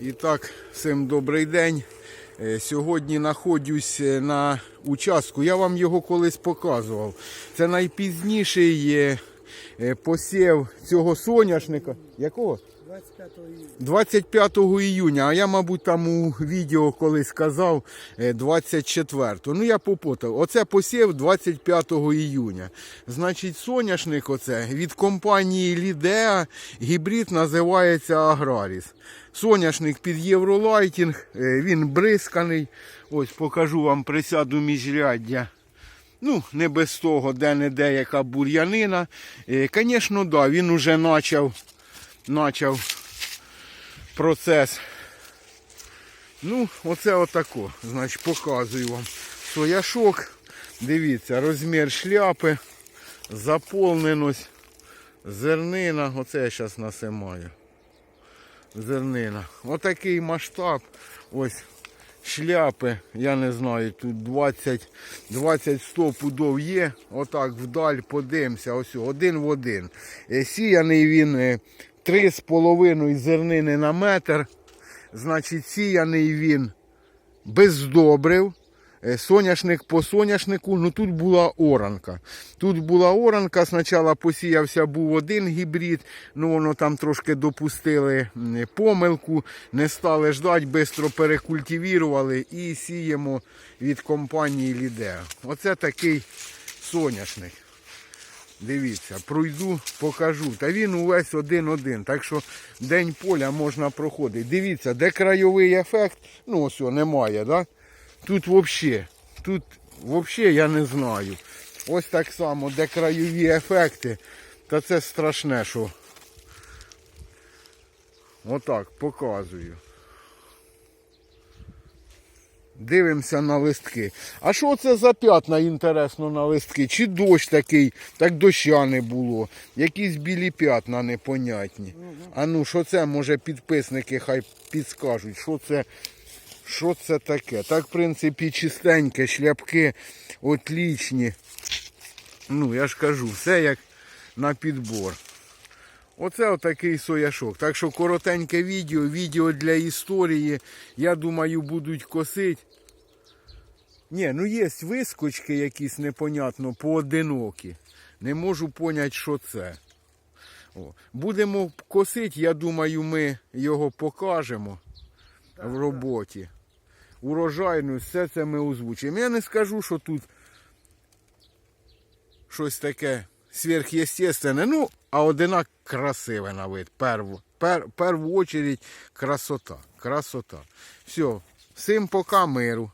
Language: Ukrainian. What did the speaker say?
І так, всім добрий день. Е, Сьогодні знаходжусь е, на участку. Я вам його колись показував. Це найпізніший посів цього соняшника. Якого? 25 июня. 25 іюня, а я, мабуть, там у відео колись казав е, 24. Ну я попутав. Оце посів 25 іюня. Значить, соняшник оце від компанії Лідеа гібрид називається Аграріс. Соняшник під Євролайтінг, е, він бризканий. Ось покажу вам присяду міжряддя. Ну, не без того, де-не-де яка бур'янина. Звісно, да, він уже почав почав процес. Ну, оце отако. Значить, показую вам сояшок. Дивіться, розмір шляпи, заповненість, зернина. Оце я зараз насимаю. Зернина. Отакий масштаб. Ось шляпи, я не знаю, тут 20, 20 100 пудов є. Отак вдаль подивимося. Ось один в один. Е, Сіяний він е, 3,5 зернини на метр. Значить, сіяний він без добрив. Е, Соняшник по соняшнику, ну тут була оранка. Тут була оранка, спочатку посіявся був один гібрид, ну воно там трошки допустили помилку, не стали ждати, швидко перекультивірували і сіємо від компанії Лідеа. Оце такий соняшник. Дивіться, пройду, покажу. Та він увесь один-один. Так що день поля можна проходити. Дивіться, де крайовий ефект, ну ось немає, да? Тут взагалі, тут взагалі я не знаю. Ось так само, де краєві ефекти, та це страшне, що. Отак, показую. Дивимося на листки. А що це за п'ятна інтересно на листки? Чи дощ такий, так доща не було. Якісь білі п'ятна непонятні. А ну, що це, може, підписники хай підскажуть, що це, що це таке? Так, в принципі, чистеньке, шляпки отлічні. Ну, я ж кажу, все як на підбор. Оце отакий сояшок. Так що коротеньке відео, відео для історії. Я думаю, будуть косити. Ні, ну є вискочки якісь непонятно, поодинокі. Не можу поняти, що це. О. Будемо косити, я думаю, ми його покажемо в роботі. Урожайну, все це ми озвучимо. Я не скажу, що тут щось таке сверхъестественне. Ну, а одинак красиве на вид. Перву, пер, перву очередь красота. Красота. Все, всім пока миру.